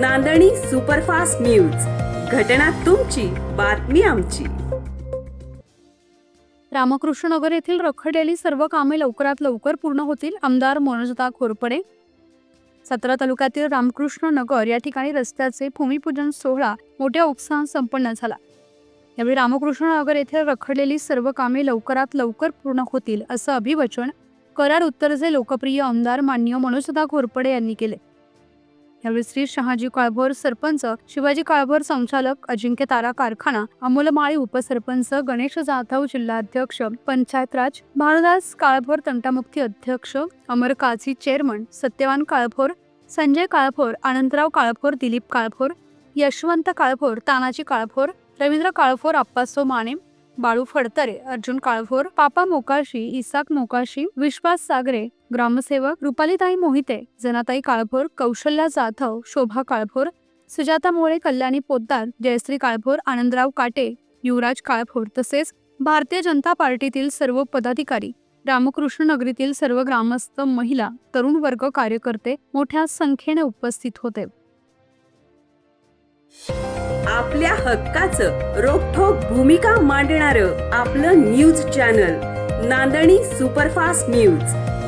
नांदणी superfast news. घटना तुमची बातमी आमची. रामकृष्ण नगर येथील रखडलेली सर्व कामे लवकरात लवकर पूर्ण होतील आमदार मनोजदा खोरपडे. सतरा तालुक्यातील रामकृष्ण नगर या ठिकाणी रस्त्याचे भूमिपूजन सोहळा मोठ्या उत्साहात संपन्न झाला. यावेळी रामकृष्ण नगर येथे रखडलेली सर्व कामे लवकरात लवकर पूर्ण होतील असं अभिवचन करार उत्तरचे लोकप्रिय आमदार मान्य मनोजदा घोरपडे यांनी केले. यावेळी श्री शहाजी काळभोर सरपंच शिवाजी काळभोर संचालक अजिंक्य तारा कारखाना अमोल माळी उपसरपंच गणेश जाधव जिल्हाध्यक्ष पंचायत राज भानुदास काळभोर तंटामुक्ती अध्यक्ष अमर काझी चेअरमन सत्यवान काळभोर संजय काळभोर आनंदराव काळभोर दिलीप काळभोर यशवंत काळभोर तानाजी काळभोर रवींद्र काळभोर आप्पासो माने बाळू फडतरे अर्जुन काळभोर पापा मोकाशी इसाक मोकाशी विश्वास सागरे ग्रामसेवक रुपालीताई मोहिते जनाताई काळभोर कौशल्या जाधव शोभा काळभोर सुजाता मोळे कल्याणी पोद्दार जयश्री काळभोर आनंदराव काटे युवराज काळभोर तसेच भारतीय जनता पार्टीतील सर्व पदाधिकारी रामकृष्ण नगरीतील सर्व ग्रामस्थ महिला तरुण वर्ग कार्यकर्ते मोठ्या संख्येने उपस्थित होते. आपल्या हक्काचं रोखोक भूमिका मांडणार आपलं न्यूज चॅनल नांदणी सुपरफास्ट न्यूज.